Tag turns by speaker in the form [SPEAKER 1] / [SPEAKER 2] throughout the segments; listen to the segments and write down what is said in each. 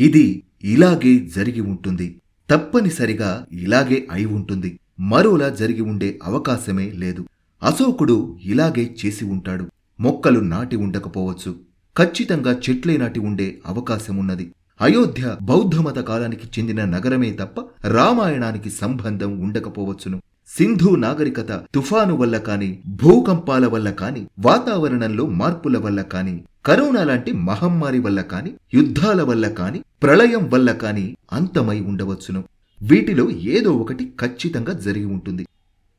[SPEAKER 1] ఇది ఇలాగే జరిగి ఉంటుంది. తప్పనిసరిగా ఇలాగే అయి ఉంటుంది. మరోలా జరిగి ఉండే అవకాశమే లేదు. అశోకుడు ఇలాగే చేసి ఉంటాడు. మొక్కలు నాటి ఉండకపోవచ్చు. ఖచ్చితంగా చెట్లే నాటి ఉండే అవకాశమున్నది. అయోధ్య బౌద్ధమత కాలానికి చెందిన నగరమే తప్ప రామాయణానికి సంబంధం ఉండకపోవచ్చును. సింధు నాగరికత తుఫాను వల్ల కాని భూకంపాల వల్ల కాని వాతావరణంలో మార్పుల వల్ల కాని కరోనా లాంటి మహమ్మారి వల్ల కాని యుద్ధాల వల్ల కాని ప్రళయం వల్ల కాని అంతమై ఉండవచ్చును. వీటిలో ఏదో ఒకటి ఖచ్చితంగా జరిగి ఉంటుంది.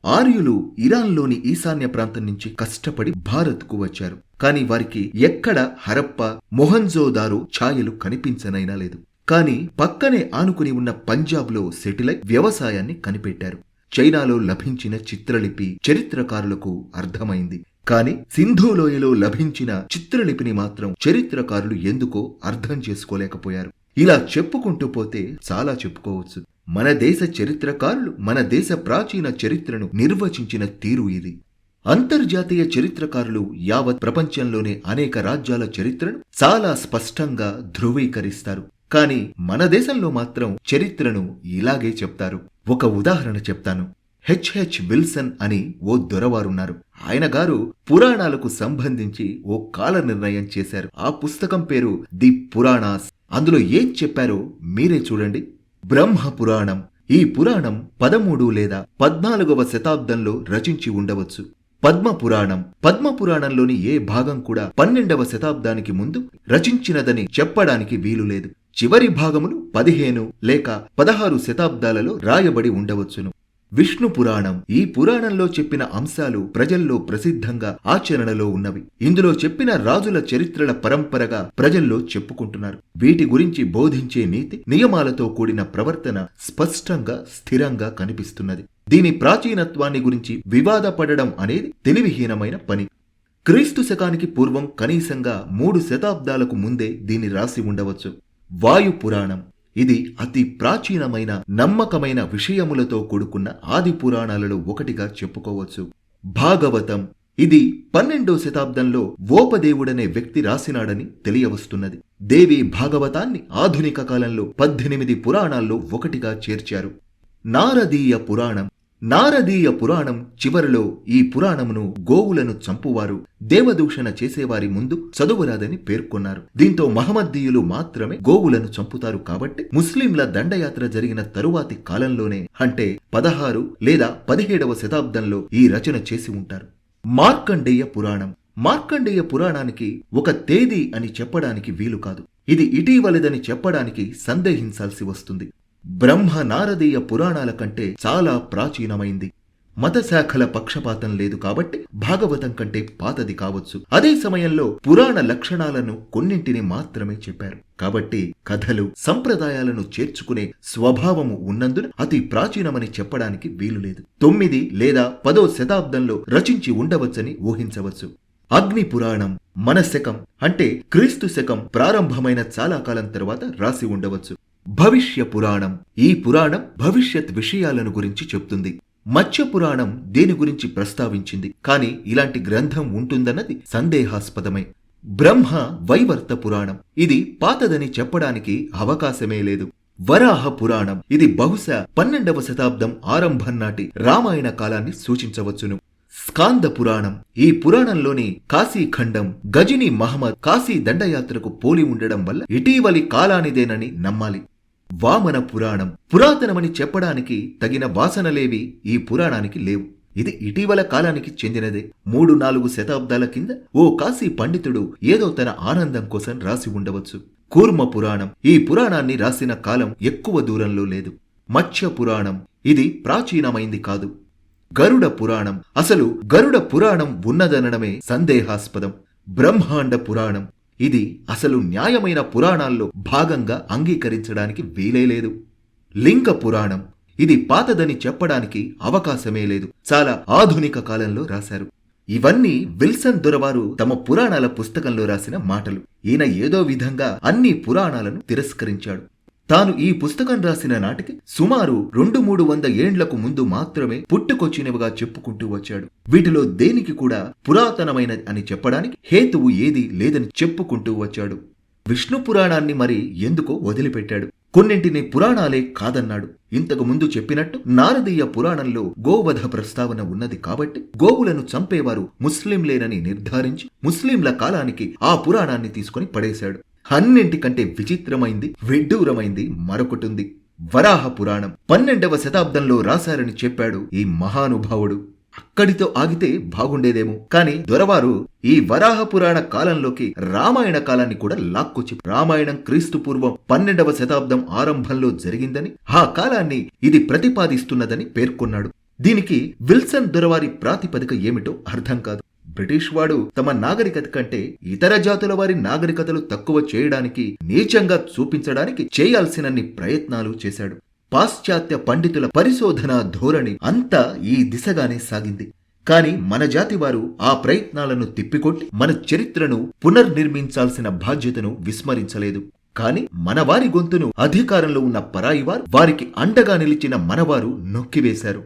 [SPEAKER 1] ఆర్యులు ఇరాన్లోని ఈశాన్య ప్రాంతం నుంచి కష్టపడి భారత్కు వచ్చారు. కాని వారికి ఎక్కడ హరప్ప మొహంజోదారో ఛాయలు కనిపించనైనా లేదు. కాని పక్కనే ఆనుకుని ఉన్న పంజాబ్లో సెటిలై వ్యవసాయాన్ని కనిపెట్టారు. చైనాలో లభించిన చిత్రలిపి చరిత్రకారులకు అర్థమైంది. కాని సింధులోయలో లభించిన చిత్రలిపిని మాత్రం చరిత్రకారులు ఎందుకో అర్థం చేసుకోలేకపోయారు. ఇలా చెప్పుకుంటూ పోతే చాలా చెప్పుకోవచ్చు. మన దేశ చరిత్రకారులు మన దేశ ప్రాచీన చరిత్రను నిర్వచించిన తీరు ఇది. అంతర్జాతీయ చరిత్రకారులు యావత్ ప్రపంచంలోనే అనేక రాజ్యాల చరిత్రను చాలా స్పష్టంగా ధృవీకరిస్తారు. కాని మన దేశంలో మాత్రం చరిత్రను ఇలాగే చెప్తారు. ఒక ఉదాహరణ చెప్తాను. హెచ్హెచ్ విల్సన్ అని ఓ దొరవారున్నారు. ఆయన గారు పురాణాలకు సంబంధించి ఓ కాల నిర్ణయం చేశారు. ఆ పుస్తకం పేరు ది పురాణాస్. అందులో ఏం చెప్పారో మీరే చూడండి. బ్రహ్మ పురాణం. ఈ పురాణం పదమూడు లేదా పద్నాలుగవ శతాబ్దంలో రచించి ఉండవచ్చు. పద్మ పురాణం. పద్మ పురాణంలోని ఏ భాగం కూడా పన్నెండవ శతాబ్దానికి ముందు రచించినదని చెప్పడానికి వీలు లేదు చివరి భాగములు పదిహేను లేక పదహారు శతాబ్దాలలో రాయబడి ఉండవచ్చును. విష్ణు పురాణం ఈ పురాణంలో చెప్పిన అంశాలు ప్రజల్లో ప్రసిద్ధంగా ఆచరణలో ఉన్నవి. ఇందులో చెప్పిన రాజుల చరిత్రల పరంపరగా ప్రజల్లో చెప్పుకుంటున్నారు. వీటి గురించి బోధించే నీతి నియమాలతో కూడిన ప్రవర్తన స్పష్టంగా స్థిరంగా కనిపిస్తున్నది. దీని ప్రాచీనత్వాన్ని గురించి వివాదపడడం అనేది తెలివిహీనమైన పని. క్రీస్తు శకానికి పూర్వం కనీసంగా మూడు శతాబ్దాలకు ముందే దీన్ని రాసి ఉండవచ్చు. వాయు పురాణం ఇది అతి ప్రాచీనమైన నమ్మకమైన విషయములతో కూడుకున్న ఆది పురాణాలలో ఒకటిగా చెప్పుకోవచ్చు. భాగవతం. ఇది పన్నెండో శతాబ్దంలో ఓపదేవుడనే వ్యక్తి రాసినాడని తెలియవస్తున్నది. దేవి భాగవతాన్ని ఆధునిక కాలంలో పద్దెనిమిది పురాణాల్లో ఒకటిగా చేర్చారు. నారదీయ పురాణం. నారదీయ పురాణం చివరిలో ఈ పురాణమును గోవులను చంపువారు. దేవదూషణ చేసేవారి ముందు చదువురాదని పేర్కొన్నారు. దీంతో మహమ్మద్దీయులు మాత్రమే గోవులను చంపుతారు కాబట్టి ముస్లింల దండయాత్ర జరిగిన తరువాతి కాలంలోనే అంటే పదహారు లేదా పదిహేడవ శతాబ్దంలో ఈ రచన చేసి ఉంటారు. మార్కండేయ పురాణం. మార్కండేయ పురాణానికి ఒక తేదీ అని చెప్పడానికి వీలు కాదు. ఇది ఇటీవలదని చెప్పడానికి సందేహించాల్సి వస్తుంది. బ్రహ్మ నారదీయ పురాణాల కంటే చాలా ప్రాచీనమైంది. మత శాఖల పక్షపాతం లేదు కాబట్టి భాగవతం కంటే పాతది కావచ్చు. అదే సమయంలో పురాణ లక్షణాలను కొన్నింటిని మాత్రమే చెప్పారు. కాబట్టి కథలు సంప్రదాయాలను చేర్చుకునే స్వభావము ఉన్నందున అతి ప్రాచీనమని చెప్పడానికి వీలులేదు తొమ్మిది లేదా పదో శతాబ్దంలో రచించి ఉండవచ్చని ఊహించవచ్చు. అగ్ని పురాణం మనశకం అంటే క్రీస్తు శకం ప్రారంభమైన చాలా కాలం తర్వాత రాసి ఉండవచ్చు. భవిష్య పురాణం. ఈ పురాణం భవిష్యత్ విషయాలను గురించి చెప్తుంది. మత్స్య పురాణం దేని గురించి ప్రస్తావించింది? కాని ఇలాంటి గ్రంథం ఉంటుందన్నది సందేహాస్పదమే. బ్రహ్మ వైవర్త పురాణం. ఇది పాతదని చెప్పడానికి అవకాశమే లేదు. వరాహ పురాణం. ఇది బహుశా పన్నెండవ శతాబ్దం ఆరంభం నాటి రామాయణ కాలాన్ని సూచించవచ్చును. స్కాంద పురాణం. ఈ పురాణంలోని కాశీఖండం గజిని మహమ్మద్ కాశీ దండయాత్రకు పోలి ఉండడం వల్ల ఇటీవలి కాలానిదేనని నమ్మాలి. వామన పురాణం. పురాతనమని చెప్పడానికి తగిన వాసనలేవి ఈ పురాణానికి లేవు. ఇది ఇటీవల కాలానికి చెందినదే. మూడు నాలుగు శతాబ్దాల కింద ఓ కాశీ పండితుడు ఏదో తన ఆనందం కోసం రాసి ఉండవచ్చు. కూర్మ పురాణం. ఈ పురాణాన్ని రాసిన కాలం ఎక్కువ దూరంలో లేదు. మత్స్య పురాణం. ఇది ప్రాచీనమైంది కాదు. గరుడ పురాణం. అసలు గరుడ పురాణం ఉన్నదనడమే సందేహాస్పదం. బ్రహ్మాండ పురాణం. ఇది అసలు న్యాయమైన పురాణాల్లో భాగంగా అంగీకరించడానికి వీలే లేదు. లింగ పురాణం ఇది పాతదని చెప్పడానికి అవకాశమే లేదు. చాలా ఆధునిక కాలంలో రాశారు. ఇవన్నీ విల్సన్ దొరవారు తమ పురాణాల పుస్తకంలో రాసిన మాటలు. ఈయన ఏదో విధంగా అన్ని పురాణాలను తిరస్కరించాడు. తాను ఈ పుస్తకం రాసిన నాటికి సుమారు రెండు మూడు వంద ఏండ్లకు ముందు మాత్రమే పుట్టుకొచ్చినవిగా చెప్పుకుంటూ వచ్చాడు. వీటిలో దేనికి కూడా పురాతనమైన అని చెప్పడానికి హేతువు ఏది లేదని చెప్పుకుంటూ వచ్చాడు. విష్ణు పురాణాన్ని మరి ఎందుకో వదిలిపెట్టాడు. కొన్నింటిని పురాణాలే కాదన్నాడు. ఇంతకు ముందు చెప్పినట్టు నారదీయ పురాణంలో గోవధ ప్రస్తావన ఉన్నది కాబట్టి గోవులను చంపేవారు ముస్లింలేనని నిర్ధారించి ముస్లింల కాలానికి ఆ పురాణాన్ని తీసుకొని పడేశాడు. అన్నింటికంటే విచిత్రమైంది విడ్డూరమైంది మరొకటుంది. వరాహ పురాణం. పన్నెండవ శతాబ్దంలో రాశారని చెప్పాడు ఈ మహానుభావుడు. అక్కడితో ఆగితే బాగుండేదేమో. కాని దొరవారు ఈ వరాహ పురాణ కాలంలోకి రామాయణ కాలాన్ని కూడా లాక్కొచ్చి రామాయణం క్రీస్తు పూర్వం పన్నెండవ శతాబ్దం ఆరంభంలో జరిగిందని ఆ కాలాన్ని ఇది ప్రతిపాదిస్తున్నదని పేర్కొన్నాడు. దీనికి విల్సన్ దొరవారి ప్రాతిపదిక ఏమిటో అర్థం కాదు. బ్రిటిష్ వాడు తమ నాగరికత కంటే ఇతర జాతుల వారి నాగరికతలు తక్కువ చేయడానికి నీచంగా చూపించడానికి చేయాల్సినన్ని ప్రయత్నాలు చేశాడు. పాశ్చాత్య పండితుల పరిశోధన ధోరణి అంతా ఈ దిశగానే సాగింది. కాని మన జాతి వారు ఆ ప్రయత్నాలను తిప్పికొట్టి మన చరిత్రను పునర్నిర్మించాల్సిన బాధ్యతను విస్మరించలేదు. కాని మన వారి గొంతును అధికారంలో ఉన్న పరాయివారు వారికి అండగా నిలిచిన మనవారు నొక్కివేశారు.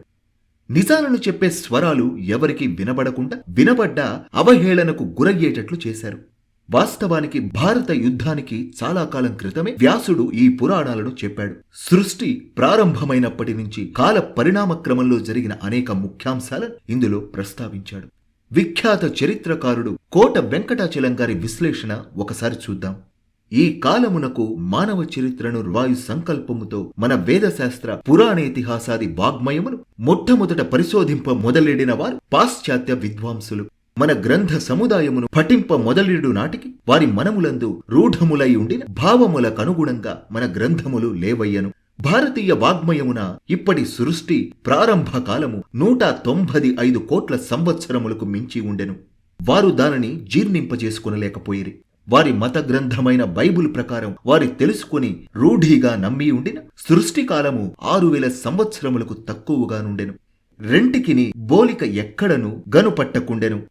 [SPEAKER 1] నిజాలను చెప్పే స్వరాలు ఎవరికి వినబడకుండా వినబడ్డా అవహేళనకు గురయ్యేటట్లు చేశారు. వాస్తవానికి భారత యుద్ధానికి చాలా కాలం క్రితమే వ్యాసుడు ఈ పురాణాలను చెప్పాడు. సృష్టి ప్రారంభమైనప్పటి నుంచి కాల పరిణామ క్రమంలో జరిగిన అనేక ముఖ్యాంశాలను ఇందులో ప్రస్తావించాడు. విఖ్యాత చరిత్రకారుడు కోట వెంకటాచలం గారి విశ్లేషణ ఒకసారి చూద్దాం. ఈ కాలమునకు మానవ చరిత్రను వాయు సంకల్పముతో మన వేదశాస్త్ర పురాణేతిహాసాది వాగ్మయమును మొట్టమొదట పరిశోధింప మొదలెడిన వారు పాశ్చాత్య విద్వాంసులు. మన గ్రంథ సముదాయమును పఠింప మొదలెడు నాటికి వారి మనములందు రూఢములై ఉండిన భావములకనుగుణంగా మన గ్రంథములు లేవయ్యను. భారతీయ వాగ్మయమున ఇప్పటి సృష్టి ప్రారంభ కాలము నూట తొంభది ఐదు కోట్ల సంవత్సరములకు మించి ఉండెను. వారు దానిని జీర్ణింపజేసుకునలేకపోయిరి. వారి మత గ్రంథమైన బైబుల్ ప్రకారం వారి తెలుసుకుని రూఢిగా నమ్మి ఉండిన సృష్టి కాలము ఆరు వేల సంవత్సరములకు తక్కువగా నుండెను. రెంటికిని బోలిక ఎక్కడను గనుపట్టకుండెను.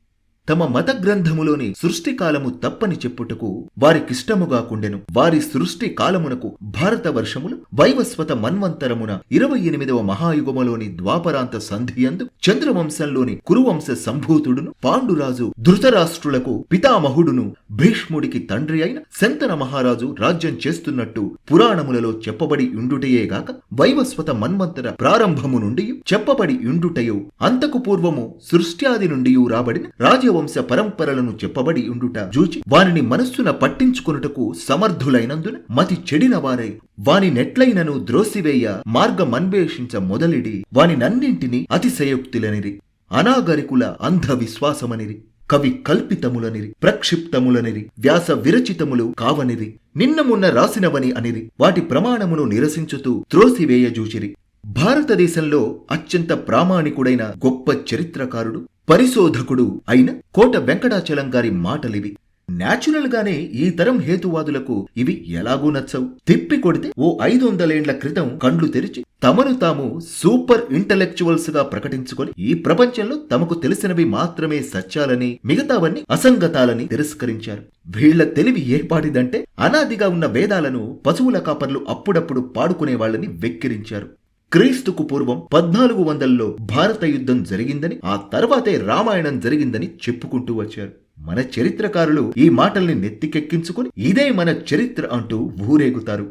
[SPEAKER 1] తమ మత గ్రంథములోని సృష్టి కాలము తప్పని చెప్పుటకు వారికిష్టముగా కుండెను. వారి సృష్టి కాలమునకు భారత వర్షములు వైవస్వత మన్వంతరమున ఇరవై ఎనిమిదవ మహాయుగములోని ద్వాపరాంత సంధియందు చంద్రవంశంలోని కురువంశ సంభూతుడును పాండురాజు ధృతరాష్ట్రులకు పితామహుడును భీష్ముడికి తండ్రి అయిన శంతన మహారాజు రాజ్యం చేస్తున్నట్టు పురాణములలో చెప్పబడి ఉండుటయేగాక వైవస్వత మన్వంతర ప్రారంభము నుండి చెప్పబడి ఉండుటయు అంతకు పూర్వము సృష్ట్యాది నుండి రాబడిన వంశ పరంపరలను చెప్పబడి ఉండుట జూచి వానిని మనస్సున పట్టించుకొనుటకు సమర్థులైనందున మతి చెడిన వారై వాని నెట్లైనను ద్రోసివేయ మార్గమన్వేషించ మొదలిడి వానినన్నింటినీ అతిశయోక్తులనిరి అనాగరికుల అంధవిశ్వాసమనిరి కవి కల్పితములనిరి ప్రక్షిప్తములనిరి వ్యాస విరచితములు కావనిరి నిన్నమున్న రాసినవని అనిరి వాటి ప్రమాణమును నిరసించుతూ త్రోసివేయజూచిరి భారతదేశంలో అత్యంత ప్రామాణికుడైన గొప్ప చరిత్రకారుడు పరిశోధకుడు అయిన కోట వెంకటాచలం గారి మాటలివి. న్యాచురల్ గానే ఈ తరం హేతువాదులకు ఇవి ఎలాగూ నచ్చవు. తిప్పి కొడితే ఓ ఐదు వందలేండ్ల క్రితం కండ్లు తెరిచి తమను తాము సూపర్ ఇంటలెక్చువల్స్గా ప్రకటించుకొని ఈ ప్రపంచంలో తమకు తెలిసినవి మాత్రమే సత్యాలని మిగతావన్నీ అసంగతాలని తిరస్కరించారు. వీళ్ళ తెలివి ఏపాటిదంటే అనాదిగా ఉన్న వేదాలను పశువుల కాపర్లు అప్పుడప్పుడు పాడుకునే వాళ్ళని వెక్కిరించారు. క్రీస్తుకు పూర్వం పద్నాలుగు వందల్లో భారత యుద్ధం జరిగిందని ఆ తర్వాతే రామాయణం జరిగిందని చెప్పుకుంటూ వచ్చారు. మన చరిత్రకారులు ఈ మాటల్ని నెత్తికెక్కించుకుని ఇదే మన చరిత్ర అంటూ ఊరేగుతారు.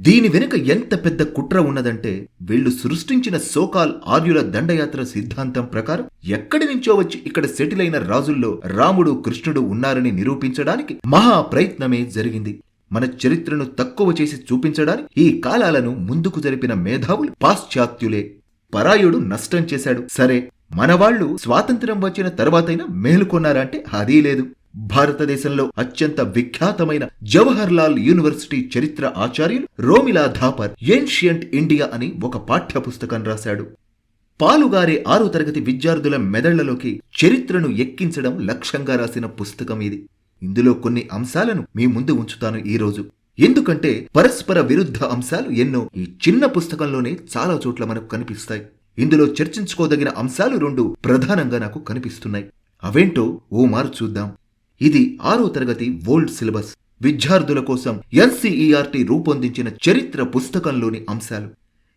[SPEAKER 1] దీని వెనుక ఎంత పెద్ద కుట్ర ఉన్నదంటే వీళ్ళు సృష్టించిన సోకాల్ ఆర్యుల దండయాత్ర సిద్ధాంతం ప్రకారం ఎక్కడి నుంచో వచ్చి ఇక్కడ సెటిల్ అయిన రాజుల్లో రాముడు కృష్ణుడు ఉన్నారని నిరూపించడానికి మహా ప్రయత్నమే జరిగింది. మన చరిత్రను తక్కువ చేసి చూపించడానికి ఈ కాలాలను ముందుకు జరిపిన మేధావులు పాశ్చాత్యులే. పరాయుడు నష్టం చేశాడు. సరే మనవాళ్ళు స్వాతంత్ర్యం వచ్చిన తర్వాతైనా మేలుకొన్నారంటే అదీ లేదు. భారతదేశంలో అత్యంత విఖ్యాతమైన జవహర్ లాల్ యూనివర్సిటీ చరిత్ర ఆచార్యులు రోమిలా ధాపర్ ఏన్షియంట్ ఇండియా అని ఒక పాఠ్య పుస్తకం రాశాడు. పాలుగారే ఆరో తరగతి విద్యార్థుల మెదళ్ళలోకి చరిత్రను ఎక్కించడం లక్ష్యంగా రాసిన పుస్తకం ఇది. ఇందులో కొన్ని అంశాలను మీ ముందు ఉంచుతాను ఈరోజు ఎందుకంటే పరస్పర విరుద్ధ అంశాలు ఎన్నో ఈ చిన్న పుస్తకంలోనే చాలా చోట్ల మనకు కనిపిస్తాయి. ఇందులో చర్చించుకోదగిన అంశాలు రెండు ప్రధానంగా నాకు కనిపిస్తున్నాయి. అవేంటో ఓ మారు చూద్దాం. ఇది ఆరో తరగతి ఓల్డ్ సిలబస్. విద్యార్థుల కోసం ఎన్సీఈఆర్టీ రూపొందించిన చరిత్ర పుస్తకంలోని అంశాలు.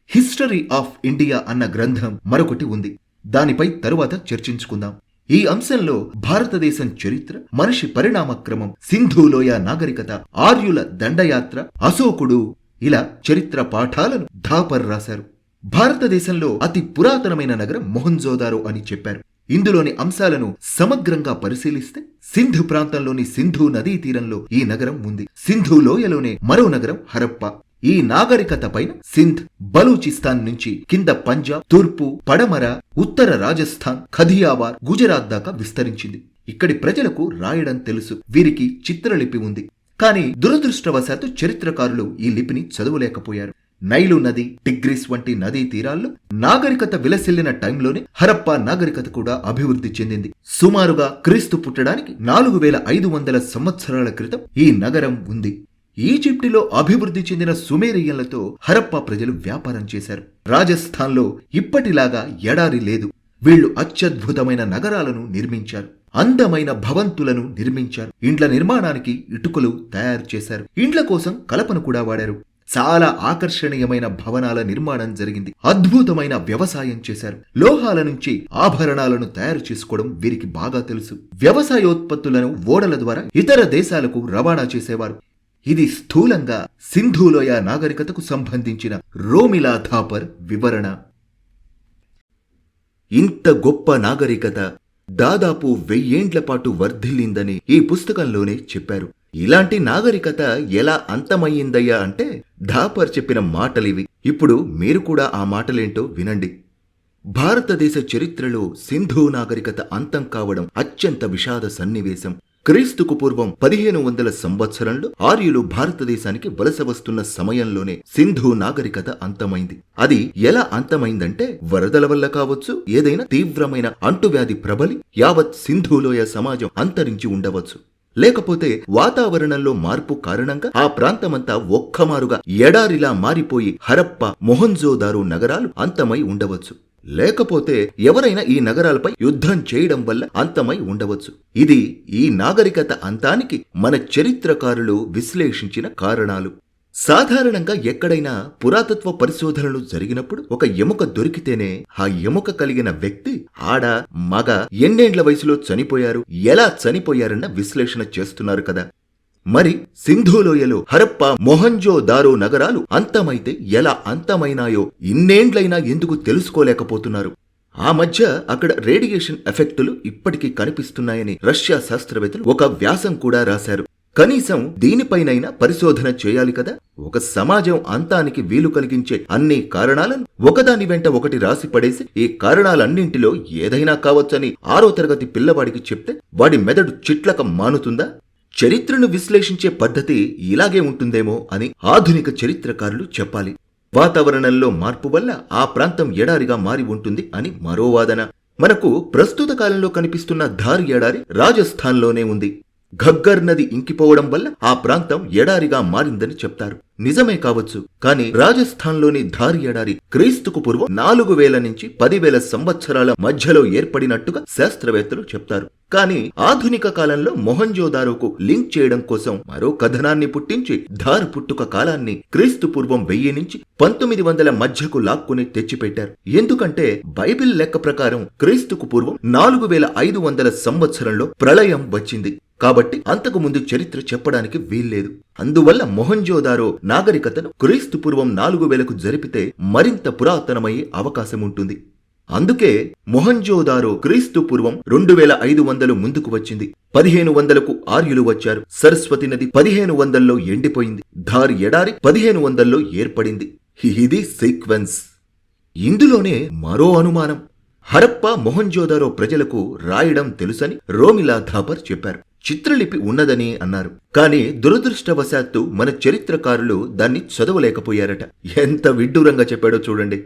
[SPEAKER 1] హిస్టరీ ఆఫ్ ఇండియా అన్న గ్రంథం మరొకటి ఉంది. దానిపై తరువాత చర్చించుకుందాం. ఈ అంశంలో భారతదేశం చరిత్ర మనిషి పరిణామక్రమం సింధులోయ నాగరికత ఆర్యుల దండయాత్ర అశోకుడు ఇలా చరిత్ర పాఠాలను ధాపర్ రాశారు. భారతదేశంలో అతి పురాతనమైన నగరం మొహంజోదారో అని చెప్పారు. ఇందులోని అంశాలను సమగ్రంగా పరిశీలిస్తే సింధు ప్రాంతంలోని సింధు నదీ తీరంలో ఈ నగరం ఉంది. సింధు లోయలోనే మరో నగరం హరప్ప. ఈ నాగరికత పైన సింధ్ బలూచిస్తాన్ నుంచి కింద పంజాబ్ తూర్పు పడమర ఉత్తర రాజస్థాన్ ఖదియావార్ గుజరాత్ దాకా విస్తరించింది. ఇక్కడి ప్రజలకు రాయడం తెలుసు. వీరికి చిత్రలిపి ఉంది. కానీ దురదృష్టవశాత్తు చరిత్రకారులు ఈ లిపిని చదవలేకపోయారు. నైలు నది టిగ్రిస్ వంటి నదీ తీరాల్లో నాగరికత విలసిల్లిన టైంలోనే హరప్ప నాగరికత కూడా అభివృద్ధి చెందింది. సుమారుగా క్రీస్తు పుట్టడానికి నాలుగు వేల ఐదు వందల సంవత్సరాల క్రితం ఈ నగరం ఉంది. ఈజిప్టులో అభివృద్ధి చెందిన సుమేరియన్లతో హరప్ప ప్రజలు వ్యాపారం చేశారు. రాజస్థాన్లో ఇప్పటిలాగా ఎడారి లేదు. వీళ్ళు అత్యద్భుతమైన నగరాలను నిర్మించారు. అందమైన భవంతులను నిర్మించారు. ఇండ్ల నిర్మాణానికి ఇటుకలు తయారు చేశారు. ఇండ్ల కోసం కలపను కూడా వాడారు. చాలా ఆకర్షణీయమైన భవనాల నిర్మాణం జరిగింది. అద్భుతమైన వ్యవసాయం చేశారు. లోహాల నుంచి ఆభరణాలను తయారు చేసుకోవడం వీరికి బాగా తెలుసు. వ్యవసాయోత్పత్తులను ఓడల ద్వారా ఇతర దేశాలకు రవాణా చేసేవారు. ఇది స్థూలంగా సింధులోయ నాగరికతకు సంబంధించిన రోమిలా థాపర్ వివరణ. ఇంత గొప్ప నాగరికత దాదాపు వెయ్యేండ్ల పాటు వర్ధిల్లిందని ఈ పుస్తకంలోనే చెప్పారు. ఇలాంటి నాగరికత ఎలా అంతమయ్యిందయ్యా అంటే ధాపర్ చెప్పిన మాటలివి. ఇప్పుడు మీరు కూడా ఆ మాటలేంటో వినండి. భారతదేశ చరిత్రలో సింధు నాగరికత అంతం కావడం అత్యంత విషాద సన్నివేశం. క్రీస్తుకు పూర్వం పదిహేను వందల సంవత్సరంలో ఆర్యులు భారతదేశానికి వలస వస్తున్న సమయంలోనే సింధు నాగరికత అంతమైంది. అది ఎలా అంతమైందంటే వరదల వల్ల కావచ్చు ఏదైనా తీవ్రమైన అంటువ్యాధి ప్రబలి యావత్ సింధులోయ సమాజం అంతరించి ఉండవచ్చు. లేకపోతే వాతావరణంలో మార్పు కారణంగా ఆ ప్రాంతమంతా ఒక్కమారుగా ఎడారిలా మారిపోయి హరప్ప మొహంజోదారు నగరాలు అంతమై ఉండవచ్చు. లేకపోతే ఎవరైనా ఈ నగరాలపై యుద్ధం చేయడం వల్ల అంతమై ఉండవచ్చు. ఇది ఈ నాగరికత అంతానికి మన చరిత్రకారులు విశ్లేషించిన కారణాలు. సాధారణంగా ఎక్కడైనా పురాతత్వ పరిశోధనలు జరిగినప్పుడు ఒక ఎముక దొరికితేనే ఆ ఎముక కలిగిన వ్యక్తి ఆడ మగ ఎన్నేండ్ల వయసులో చనిపోయారు ఎలా చనిపోయారన్న విశ్లేషణ చేస్తున్నారు కదా. మరి సింధులోయలో హరప్ప మొహంజో దారో నగరాలు అంతమైతే ఎలా అంతమైనాయో ఇన్నేండ్లైనా ఎందుకు తెలుసుకోలేకపోతున్నారు? ఆ మధ్య అక్కడ రేడియేషన్ ఎఫెక్టులు ఇప్పటికీ కనిపిస్తున్నాయని రష్యా శాస్త్రవేత్తలు ఒక వ్యాసం కూడా రాశారు. కనీసం దీనిపైనైనా పరిశోధన చేయాలి కదా? ఒక సమాజం అంతానికి వీలు కలిగించే అన్ని కారణాలను ఒకదాని వెంట ఒకటి రాసి పడేసి ఈ కారణాలన్నింటిలో ఏదైనా కావచ్చని ఆరో తరగతి పిల్లవాడికి చెప్తే వాడి మెదడు చిట్లక మానుతుందా? చరిత్రను విశ్లేషించే పద్ధతి ఇలాగే ఉంటుందేమో అని ఆధునిక చరిత్రకారులు చెప్పాలి. వాతావరణంలో మార్పు వల్ల ఆ ప్రాంతం ఎడారిగా మారి ఉంటుంది అని మరో వాదన. మనకు ప్రస్తుత కాలంలో కనిపిస్తున్న ధార్ ఎడారి రాజస్థాన్లోనే ఉంది. ఘగ్గర్ నది ఇంకిపోవడం వల్ల ఆ ప్రాంతం ఎడారిగా మారిందని చెప్తారు. నిజమే కావచ్చు కానీ రాజస్థాన్లోని ధార్ ఎడారి క్రీస్తుకు పూర్వం నాలుగు వేల నుంచి పదివేల సంవత్సరాల మధ్యలో ఏర్పడినట్టుగా శాస్త్రవేత్తలు చెప్తారు. కానీ ఆధునిక కాలంలో మొహంజోదారోకు లింక్ చేయడం కోసం మరో కథనాన్ని పుట్టించి ధార్ పుట్టుక కాలాన్ని క్రీస్తు పూర్వం వెయ్యి నుంచి పంతొమ్మిది వందల మధ్యకు లాక్కుని తెచ్చిపెట్టారు. ఎందుకంటే బైబిల్ లెక్క ప్రకారం క్రీస్తుకు పూర్వం నాలుగు వేల ఐదు వందల సంవత్సరంలో ప్రళయం వచ్చింది. కాబట్టి అంతకు ముందు చరిత్ర చెప్పడానికి వీల్లేదు. అందువల్ల మొహంజోదారో నాగరికతను క్రీస్తు పూర్వం నాలుగు వేలకు జరిపితే మరింత పురాతనమయ్యే అవకాశం ఉంటుంది. అందుకే మొహంజోదారో క్రీస్తు పూర్వం రెండు వేల ఐదు వందలు ముందుకు వచ్చింది. పదిహేను వందలకు ఆర్యులు వచ్చారు. సరస్వతి నది పదిహేను వందల్లో ఎండిపోయింది. ధార్ ఎడారి పదిహేను వందల్లో ఏర్పడింది. ఇది సీక్వెన్స్. ఇందులోనే మరో అనుమానం. హరప్ప మొహంజోదారో ప్రజలకు రాయడం తెలుసని రోమిలా థాపర్ చెప్పారు. చిత్రలిపి ఉన్నదని అన్నారు. కానీ దురదృష్టవశాత్తు మన చరిత్రకారులు దాన్ని చదవలేకపోయారట. ఎంత విడ్డూరంగా చెప్పాడో చూడండి.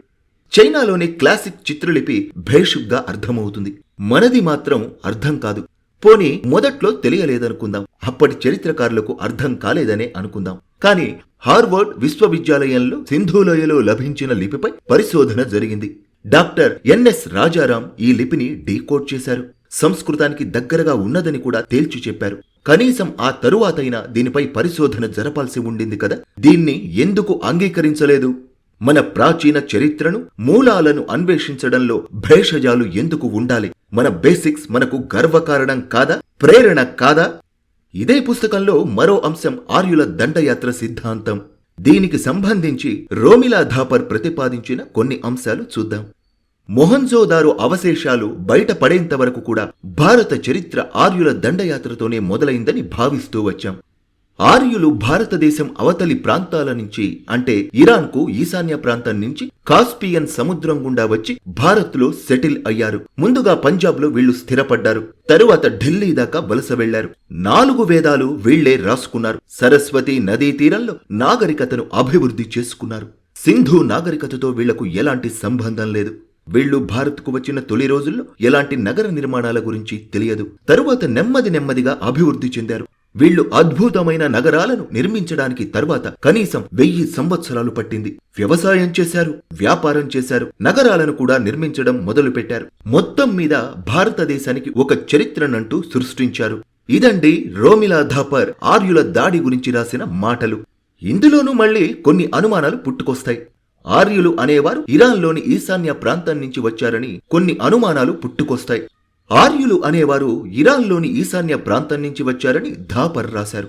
[SPEAKER 1] చైనాలోని క్లాసిక్ చిత్రలిపి భేషుగ్గా అర్థమవుతుంది. మనది మాత్రం అర్థం కాదు. పోని మొదట్లో తెలియలేదనుకుందాం. అప్పటి చరిత్రకారులకు అర్థం కాలేదనే అనుకుందాం. కానీ హార్వర్డ్ విశ్వవిద్యాలయంలో సింధులోయలో లభించిన లిపిపై పరిశోధన జరిగింది. డాక్టర్ ఎన్ఎస్ రాజారాం ఈ లిపిని డీకోడ్ చేశారు. సంస్కృతానికి దగ్గరగా ఉన్నదని కూడా తేల్చి చెప్పారు. కనీసం ఆ తరువాతైనా దీనిపై పరిశోధన జరపాల్సి ఉండింది కదా? దీన్ని ఎందుకు అంగీకరించలేదు? మన ప్రాచీన చరిత్రను మూలాలను అన్వేషించడంలో భేషజాలు ఎందుకు ఉండాలి? మన బేసిక్స్ మనకు గర్వకారణం కాదా? ప్రేరణ కాదా? ఇదే పుస్తకంలో మరో అంశం ఆర్యుల దండయాత్ర సిద్ధాంతం. దీనికి సంబంధించి రోమిలా ధాపర్ ప్రతిపాదించిన కొన్ని అంశాలు చూద్దాం. మొహంజోదారో అవశేషాలు బయటపడేంత వరకు కూడా భారత చరిత్ర ఆర్యుల దండయాత్రతోనే మొదలైందని భావిస్తూ వచ్చాం. ఆర్యులు భారతదేశం అవతలి ప్రాంతాల నుంచి అంటే ఇరాన్కు ఈశాన్య ప్రాంతం నుంచి కాస్పియన్ సముద్రం గుండా వచ్చి భారత్లో సెటిల్ అయ్యారు. ముందుగా పంజాబ్లో వీళ్ళు స్థిరపడ్డారు. తరువాత ఢిల్లీ దాకా వలస వెళ్ళారు. నాలుగు వేదాలు వీళ్ళే రాసుకున్నారు. సరస్వతి నదీ తీరంలో నాగరికతను అభివృద్ధి చేసుకున్నారు. సింధు నాగరికతతో వీళ్ళకు ఎలాంటి సంబంధం లేదు. వీళ్ళు భారత్కు వచ్చిన తొలి రోజుల్లో ఎలాంటి నగర నిర్మాణాల గురించి తెలియదు. తరువాత నెమ్మది నెమ్మదిగా అభివృద్ధి చెందారు. వీళ్ళు అద్భుతమైన నగరాలను నిర్మించడానికి తర్వాత కనీసం వెయ్యి సంవత్సరాలు పట్టింది. వ్యవసాయం చేశారు వ్యాపారం చేశారు నగరాలను కూడా నిర్మించడం మొదలుపెట్టారు. మొత్తం మీద భారతదేశానికి ఒక చరిత్రనంటూ సృష్టించారు. ఇదండి రోమిలా ధాపర్ ఆర్యుల దాడి గురించి రాసిన మాటలు. ఇందులోనూ మళ్ళీ కొన్ని అనుమానాలు పుట్టుకొస్తాయి. ఆర్యులు అనేవారు ఇరాన్లోని ఈశాన్య ప్రాంతం నుంచి వచ్చారని కొన్ని అనుమానాలు పుట్టుకొస్తాయి. ఆర్యులు అనేవారు ఇరాన్లోని ఈశాన్య ప్రాంతం నుంచి వచ్చారని ధాపర్ రాశారు.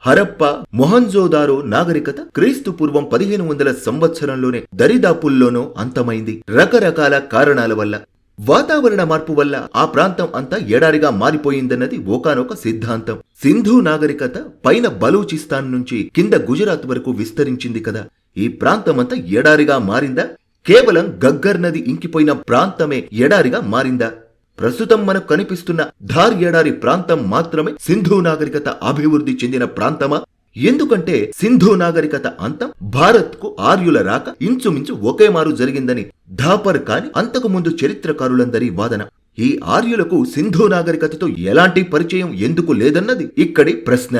[SPEAKER 1] హరప్ప మొహంజోదారో నాగరికత క్రీస్తు పూర్వం పదిహేను వందల సంవత్సరంలోనే దరిదాపుల్లోనో అంతమైంది. రకరకాల కారణాల వల్ల వాతావరణ మార్పు వల్ల ఆ ప్రాంతం అంతా ఎడారిగా మారిపోయిందన్నది ఒకానొక సిద్ధాంతం. సింధు నాగరికత పైన బలూచిస్తాన్ నుంచి కింద గుజరాత్ వరకు విస్తరించింది కదా. ఈ ప్రాంతమంతా ఎడారిగా మారిందా? కేవలం గగ్గర్ నది ఇంకిపోయిన ప్రాంతమే ఎడారిగా మారిందా? ప్రస్తుతం మనకు కనిపిస్తున్న ధార్ ఎడారి ప్రాంతం మాత్రమే సింధు నాగరికత అభివృద్ధి చెందిన ప్రాంతమా? ఎందుకంటే సింధు నాగరికత అంతం భారత్కు ఆర్యుల రాక ఇంచుమించు ఒకే మారు జరిగిందని ధాపర్ కాని అంతకు ముందు చరిత్రకారులందరి వాదన. ఈ ఆర్యులకు సింధు నాగరికతతో ఎలాంటి పరిచయం ఎందుకు లేదన్నది ఇక్కడి ప్రశ్న.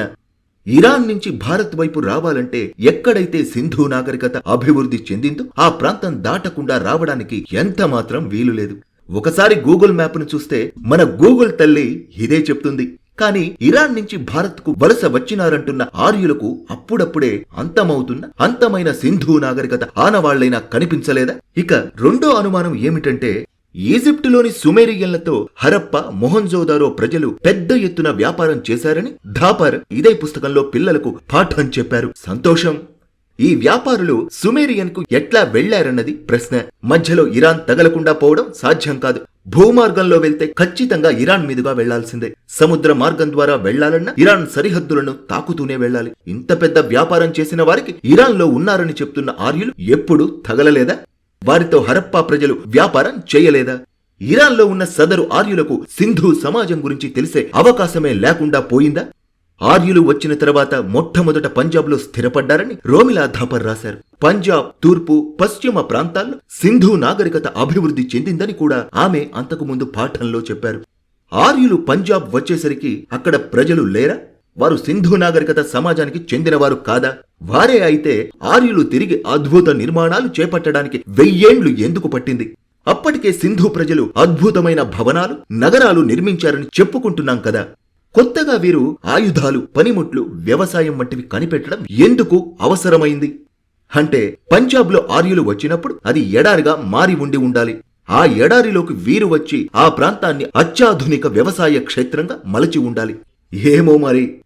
[SPEAKER 1] ఇరాన్ నుంచి భారత్ వైపు రావాలంటే ఎక్కడైతే సింధు నాగరికత అభివృద్ధి చెందిందో ఆ ప్రాంతం దాటకుండా రావడానికి ఎంత మాత్రం వీలు లేదు. ఒకసారి గూగుల్ మ్యాప్ను చూస్తే మన గూగుల్ తల్లి ఇదే చెప్తుంది. కానీ ఇరాన్ నుంచి భారత్కు వలస వచ్చినారంటున్న ఆర్యులకు అప్పుడప్పుడే అంతమవుతున్న అంతమైన సింధు నాగరికత ఆనవాళ్ళైనా కనిపించలేదా? ఇక రెండో అనుమానం ఏమిటంటే ఈజిప్టులోని సుమేరియన్లతో హరప్ప మొహంజోదారో ప్రజలు పెద్ద ఎత్తున వ్యాపారం చేశారని ధాపర్ ఇదే పుస్తకంలో పిల్లలకు పాఠం చెప్పారు. సంతోషం. ఈ వ్యాపారులు సుమేరియన్కు ఎట్లా వెళ్ళారన్నది ప్రశ్న. మధ్యలో ఇరాన్ తగలకుండా పోవడం సాధ్యం కాదు. భూమార్గంలో వెళ్తే ఖచ్చితంగా ఇరాన్ మీదుగా వెళ్ళాల్సిందే. సముద్ర మార్గం ద్వారా వెళ్ళాలన్నా ఇరాన్ సరిహద్దులను తాకుతూనే వెళ్ళాలి. ఇంత పెద్ద వ్యాపారం చేసిన వారికి ఇరాన్లో ఉన్నారని చెప్తున్న ఆర్యులు ఎప్పుడు తగలలేదా? వారితో హరప్పా ప్రజలు వ్యాపారం చేయలేదా? ఇరాన్లో ఉన్న సదరు ఆర్యులకు సింధు సమాజం గురించి తెలిసే అవకాశమే లేకుండా పోయిందా? ఆర్యులు వచ్చిన తర్వాత మొట్టమొదట పంజాబ్లో స్థిరపడ్డారని రోమిలా ధాపర్ రాశారు. పంజాబ్ తూర్పు పశ్చిమ ప్రాంతాల్లో సింధు నాగరికత అభివృద్ధి చెందిందని కూడా ఆమె అంతకుముందు పాఠంలో చెప్పారు. ఆర్యులు పంజాబ్ వచ్చేసరికి అక్కడ ప్రజలు లేరా? వారు సింధు నాగరికత సమాజానికి చెందినవారు కాదా? వారే అయితే ఆర్యులు తిరిగి అద్భుత నిర్మాణాలు చేపట్టడానికి వెయ్యేండ్లు ఎందుకు పట్టింది? అప్పటికే సింధు ప్రజలు అద్భుతమైన భవనాలు నగరాలు నిర్మించారని చెప్పుకుంటున్నాం కదా. కొత్తగా వీరు ఆయుధాలు పనిముట్లు వ్యవసాయం వంటివి కనిపెట్టడం ఎందుకు అవసరమైంది? అంటే పంజాబ్లో ఆర్యులు వచ్చినప్పుడు అది ఎడారిగా మారి ఉండి ఉండాలి. ఆ ఎడారిలోకి వీరు వచ్చి ఆ ప్రాంతాన్ని అత్యాధునిక వ్యవసాయ క్షేత్రంగా మలచి ఉండాలి. ఏమో మరి?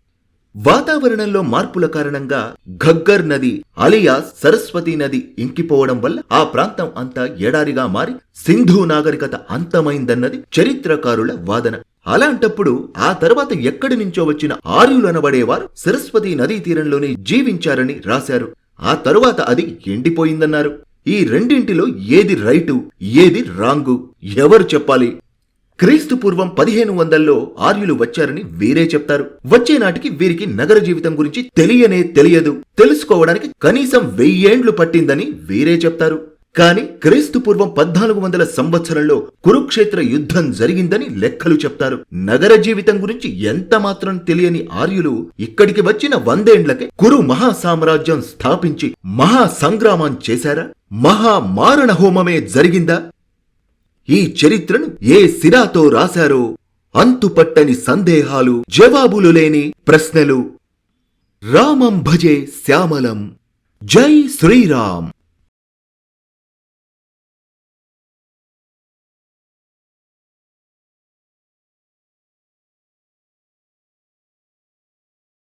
[SPEAKER 1] వాతావరణంలో మార్పుల కారణంగా ఘగ్గర్ నది అలియా సరస్వతి నది ఇంకిపోవడం వల్ల ఆ ప్రాంతం అంతా ఎడారిగా మారి సింధు నాగరికత అంతమైందన్నది చరిత్రకారుల వాదన. అలాంటప్పుడు ఆ తర్వాత ఎక్కడి నుంచో వచ్చిన ఆర్యులనబడేవారు సరస్వతి నదీ తీరంలోనే జీవించారని రాశారు. ఆ తరువాత అది ఎండిపోయిందన్నారు. ఈ రెండింటిలో ఏది రైటు ఏది రాంగు? ఎవరు చెప్పాలి? క్రీస్తు పూర్వం పదిహేను వందల్లో ఆర్యులు వచ్చారని వీరే చెప్తారు. వచ్చే నాటికి వీరికి నగర జీవితం గురించి తెలియనే తెలియదు. తెలుసుకోవడానికి కనీసం వెయ్యేండ్లు పట్టిందని వీరే చెప్తారు. కాని క్రీస్తు పూర్వం పద్నాలుగు వందల సంవత్సరంలో కురుక్షేత్ర యుద్ధం జరిగిందని లెక్కలు చెప్తారు. నగర జీవితం గురించి ఎంత మాత్రం తెలియని ఆర్యులు ఇక్కడికి వచ్చిన వందేండ్లకే కురు మహాసామ్రాజ్యం స్థాపించి మహా సంగ్రామం చేశారా? మహా మారణ హోమమే జరిగిందా? ఈ చరిత్రను ఏ సిరాతో రాశారో అంతుపట్టని సందేహాలు జవాబులు లేని ప్రశ్నలు. రామం భజే శ్యామలం. జై శ్రీరామ్.